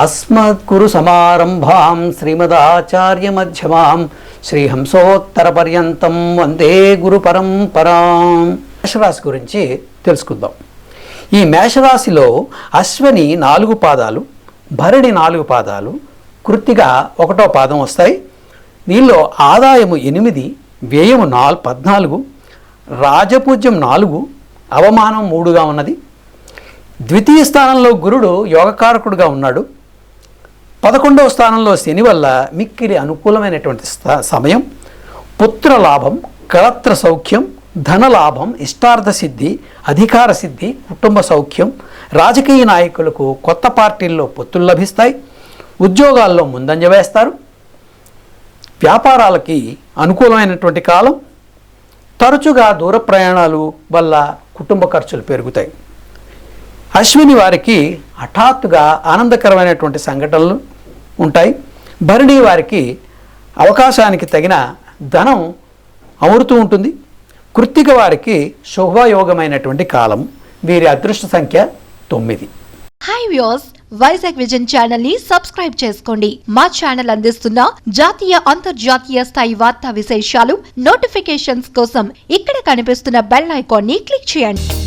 అస్మద్గురు సమారంభాం శ్రీమదాచార్యమధ్యమాం శ్రీహంసోత్తరపర్యంతం వందే గురు పరంపరాం మేషరాశి గురించి తెలుసుకుందాం. ఈ మేషరాశిలో అశ్వని నాలుగు పాదాలు భరణి నాలుగు పాదాలు కృత్తిగా ఒకటో పాదం వస్తాయి. దీనిలో ఆదాయము ఎనిమిది వ్యయము నాలుగు పద్నాలుగు రాజపూజ్యం నాలుగు అవమానం మూడుగా ఉన్నది. ద్వితీయ స్థానంలో గురుడు యోగకారకుడుగా ఉన్నాడు. పదకొండవ స్థానంలో శని వల్ల మిక్కిలి అనుకూలమైనటువంటి సమయం పుత్ర లాభం కళత్ర సౌఖ్యం ధనలాభం ఇష్టార్థ సిద్ధి అధికార సిద్ధి కుటుంబ సౌఖ్యం రాజకీయ నాయకులకు కొత్త పార్టీల్లో పొత్తులు లభిస్తాయి ఉద్యోగాల్లో ముందంజ వేస్తారు. వ్యాపారాలకి అనుకూలమైనటువంటి కాలం తరచుగా దూర ప్రయాణాలు వల్ల కుటుంబ ఖర్చులు పెరుగుతాయి. అశ్విని వారికి హఠాత్తుగా ఆనందకరమైనటువంటి సంఘటనలు ఉంటాయి. భరణి వారికి అవకాశానికి తగిన ధనం అమరుతూ ఉంటుంది. కృత్తిక వారికి శుభయోగమైనటువంటి కాలం. వీరి అదృష్ట సంఖ్య తొమ్మిది. హాయ్ వ్యూస్ వైజాగ్ విజన్ ఛానల్ని సబ్స్క్రైబ్ చేసుకోండి. మా ఛానల్ అందిస్తున్న జాతీయ అంతర్జాతీయ స్థాయి వార్తా విశేషాలు నోటిఫికేషన్స్ కోసం ఇక్కడ కనిపిస్తున్న బెల్ ఐకాన్ని క్లిక్ చేయండి.